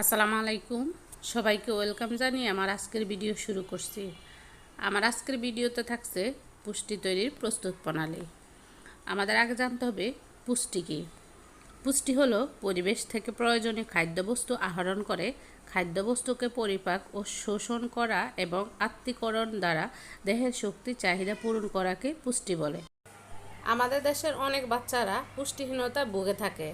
আসসালামু আলাইকুম। সবাইকে ওয়েলকাম জানিয়ে আমার আজকের ভিডিও শুরু করছি। আমার আজকের ভিডিওতে থাকছে পুষ্টি তৈরির প্রস্তুত প্রণালী। আমাদের আগে জানতে হবে, পুষ্টি কী? পুষ্টি হলো পরিবেশ থেকে প্রয়োজনীয় খাদ্যবস্তু আহরণ করে, খাদ্যবস্তুকে পরিপাক ও শোষণ করা এবং আত্মীকরণ দ্বারা দেহের শক্তি, চাহিদা পূরণ করাকে পুষ্টি বলে। আমাদের দেশের অনেক বাচ্চারা পুষ্টিহীনতা ভুগে থাকে।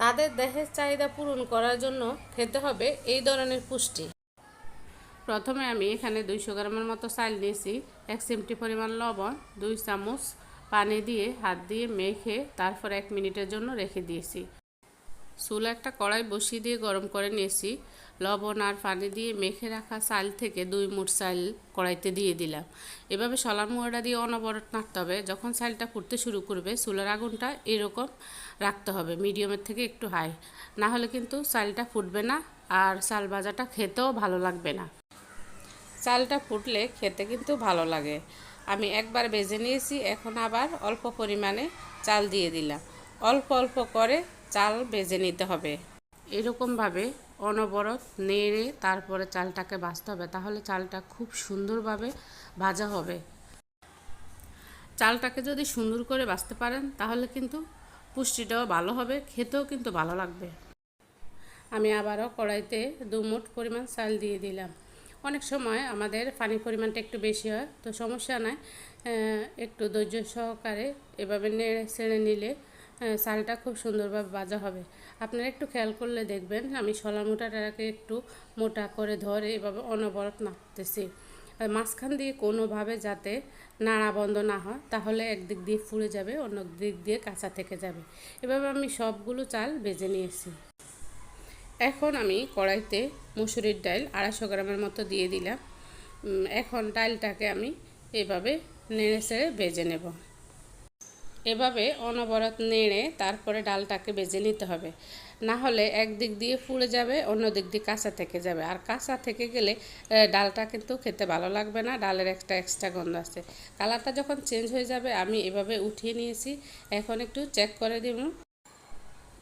তাদের দেহের চাহিদা পূরণ করার জন্য খেতে হবে এই ধরনের পুষ্টি। প্রথমে আমি এখানে দুইশো গ্রামের মতো চাল নিয়েছি, এক চিমটি পরিমাণ লবণ, দুই চামচ পানি দিয়ে হাত দিয়ে মেখে তারপর এক মিনিটের জন্য রেখে দিয়েছি। চুল একটা কড়াই বসিয়ে দিয়ে গরম করে নিয়েছি। লবণ আর পানি দিয়ে মেখে রাখা চাল থেকে দুই মুঠ চাল কড়াইতে দিয়ে দিলাম। এভাবে সলার মুড়াটা দিয়ে অনবরত নাড়তে হবে। যখন চালটা ফুটতে শুরু করবে, চুলার আগুনটা এরকম রাখতে হবে, মিডিয়ামের থেকে একটু হাই। না হলে কিন্তু চালটা ফুটবে না আর চাল ভাজাটা খেতেও ভালো লাগবে না। চালটা ফুটলে খেতে কিন্তু ভালো লাগে। আমি একবার বেজে নিয়েছি, এখন আবার অল্প পরিমাণে চাল দিয়ে দিলাম। অল্প অল্প করে চাল বেজে নিতে হবে। এরকমভাবে অনবরত নেড়ে তারপরে চালটাকে ভাজতে হবে। তাহলে চালটা খুব সুন্দরভাবে ভাজা হবে। চালটাকে যদি সুন্দর করে বাছতে পারেন, তাহলে কিন্তু পুষ্টিটাও ভালো হবে, খেতেও কিন্তু ভালো লাগবে। আমি আবারও কড়াইতে দু মুঠ পরিমাণ চাল দিয়ে দিলাম। অনেক সময় আমাদের পানির পরিমাণটা একটু বেশি হয়, তো সমস্যা নাই। একটু ধৈর্য সহকারে এভাবে নেড়ে ছেড়ে নিলে চালটা খুব সুন্দরভাবে ভাজা হবে। আপনারা একটু খেয়াল করলে দেখবেন, আমি শলা মোটাটাকে একটু মোটা করে ধরে এভাবে অনবরত নাড়তেছি। মাঝখান দিয়ে কোনোভাবে যাতে নাড়া বন্ধ না হয়, তাহলে একদিক দিয়ে ফুলে যাবে অন্য দিক দিয়ে কাঁচা থেকে যাবে। এভাবে আমি সবগুলো চাল বেজে নিয়েছি। এখন আমি কড়াইতে মুসুরির ডাল আড়াইশো গ্রামের মতো দিয়ে দিলাম। এখন ডালটাকে আমি এভাবে নেড়ে ছেড়ে বেজে নেব। এভাবে অনবরত নেড়ে তারপরে ডালটাকে বেজে নিতে হবে। না হলে এক দিক দিয়ে ফুলে যাবে, অন্য দিক দিয়ে কাঁচা থেকে যাবে। আর কাঁচা থেকে গেলে ডালটা কিন্তু খেতে ভালো লাগবে না, ডালের একটা এক্সট্রা গন্ধ আছে কালারটা যখন চেঞ্জ হয়ে যাবে, আমি এভাবে উঠিয়ে নিয়েছি। এখন একটু চেক করে দিব।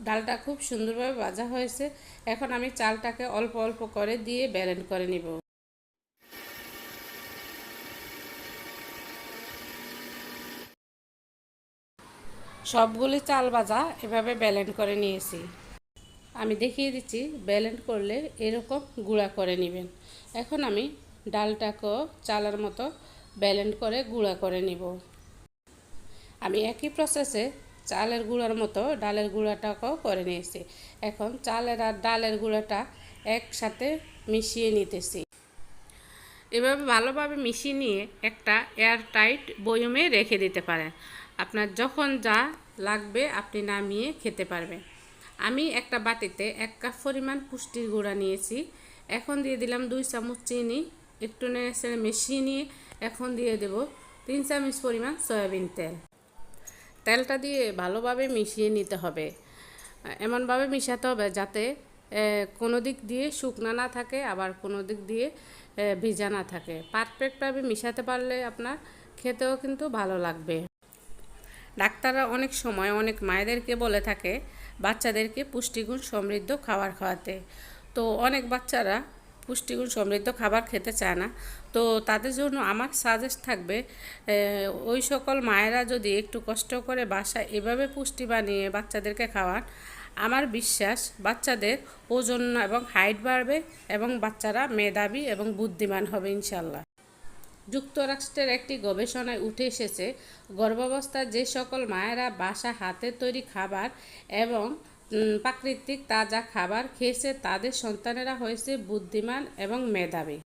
ডালটা খুব সুন্দরভাবে ভাজা হয়েছে। এখন আমি চালটাকে অল্প অল্প করে দিয়ে ব্যালেন্ড করে নিব। সবগুলি চাল ভাজা এভাবে ব্যালেন্ড করে নিয়েছি। আমি দেখিয়ে দিচ্ছি ব্যালেন্ড করলে এরকম গুঁড়া করে নেবেন। এখন আমি ডালটাকেও চালের মতো ব্যালেন্ড করে গুঁড়া করে নিব। আমি একই প্রসেসে চালের গুঁড়ার মতো ডালের গুঁড়াটাকেও করে নিয়েছি। এখন চালের আর ডালের গুঁড়াটা একসাথে মিশিয়ে নিতেছি। এভাবে ভালোভাবে মিশিয়ে নিয়ে একটা এয়ার টাইট বয়মে রেখে দিতে পারেন। আপনার যখন যা লাগবে আপনি নামিয়ে খেতে পারবেন। আমি একটা বাটিতে এক কাপ পরিমাণ পুষ্টির গুঁড়া নিয়েছি। এখন দিয়ে দিলাম দুই চামচ চিনি, একটু নেড়ে মিশিয়ে নিয়ে এখন দিয়ে দেব তিন চামচ পরিমাণ সয়াবিন তেল। তেলটা দিয়ে ভালোভাবে মিশিয়ে নিতে হবে। এমনভাবে মিশাতে হবে যাতে কোনো দিক দিয়ে শুকনা না থাকে, আবার কোনো দিক দিয়ে ভিজা না থাকে। পারফেক্টভাবে মিশাতে পারলে আপনার খেতেও কিন্তু ভালো লাগবে। ডাক্তাররা অনেক সময় অনেক মায়েদেরকে বলে থাকে, বাচ্চাদেরকে পুষ্টিগুণ সমৃদ্ধ খাবার খাওয়াতে। তো অনেক বাচ্চারা পুষ্টিগুণ সমৃদ্ধ খাবার খেতে চায় না। তো তাদের জন্য আমার সাজেস্ট থাকবে ওই সকল মায়েরা যদি একটু কষ্ট করে বাসায় এভাবে পুষ্টি বানিয়ে বাচ্চাদেরকে খাওয়ান, আমার বিশ্বাস বাচ্চাদের ওজন এবং হাইট বাড়বে এবং বাচ্চারা মেধাবী এবং বুদ্ধিমান হবে ইনশাল্লাহ যুক্তরাষ্ট্রের একটি গবেষণায় উঠে এসেছে, গর্ভাবস্থায় যে সকল মায়েরা বাসা হাতে তৈরি খাবার এবং প্রাকৃতিক তাজা খাবার খেয়েছে, তাদের সন্তানেরা হয়েছে বুদ্ধিমান এবং মেধাবী।